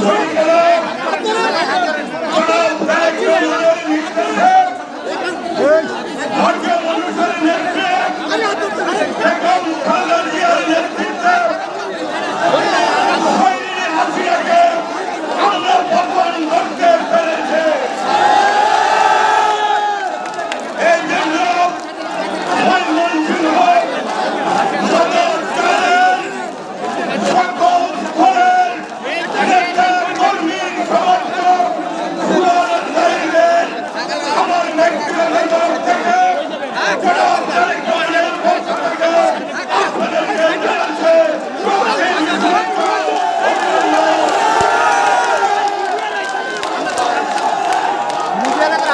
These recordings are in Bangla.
Come on.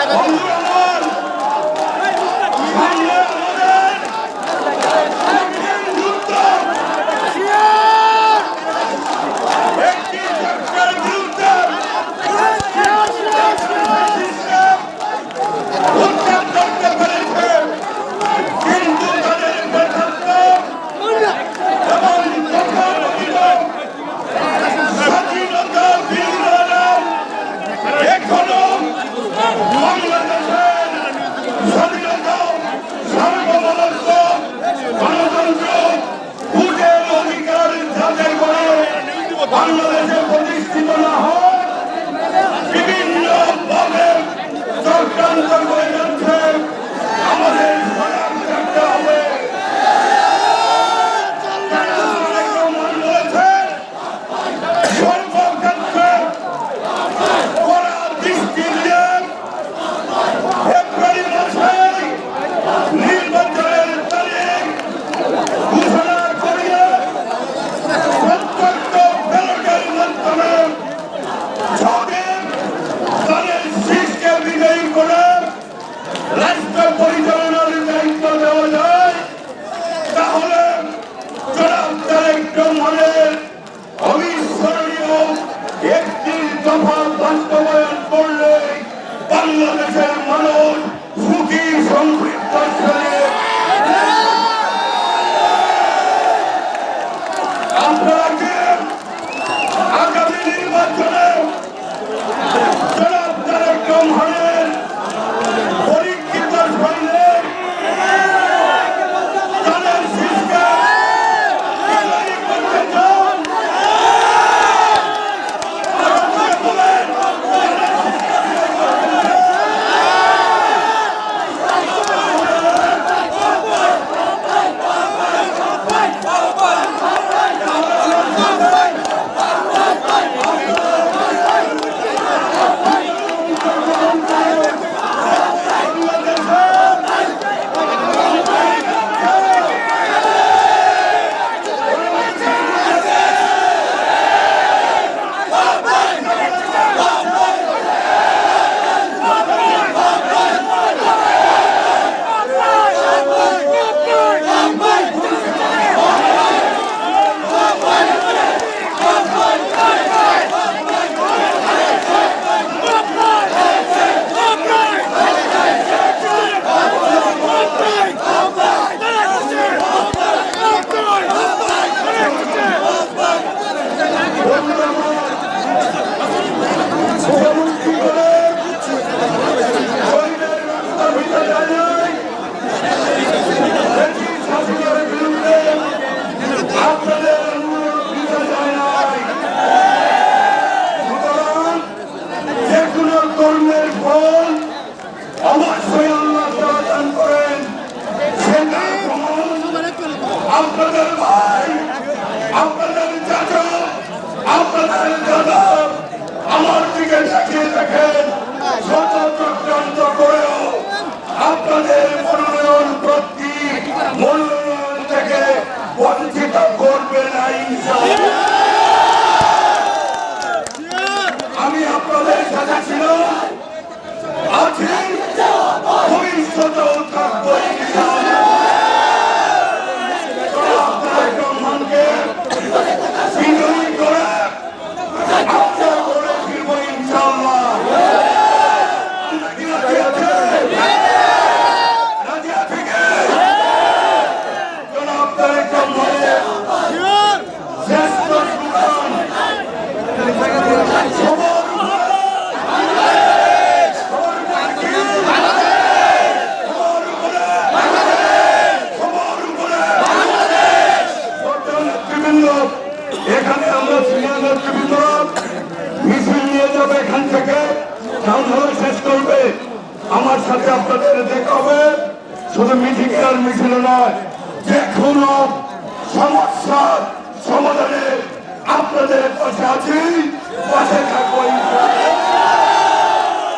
Thank you. আপনাদের ভাই আপনাদের চাচা আপনাদের দাদা আমার দিকে দেখেন। এখানে আমরা শ্রীনগর বিতরণ মিছিল নিয়ে যাবে এখান থেকে। টাউন শেষ করবে। আমার সাথে আপনাদের দেখা হবে। শুধু মিছিল আর মিছিল নয় যে কোনো সমস্যার সমাধানে আপনাদের পাশে আছি। পাশে থাকব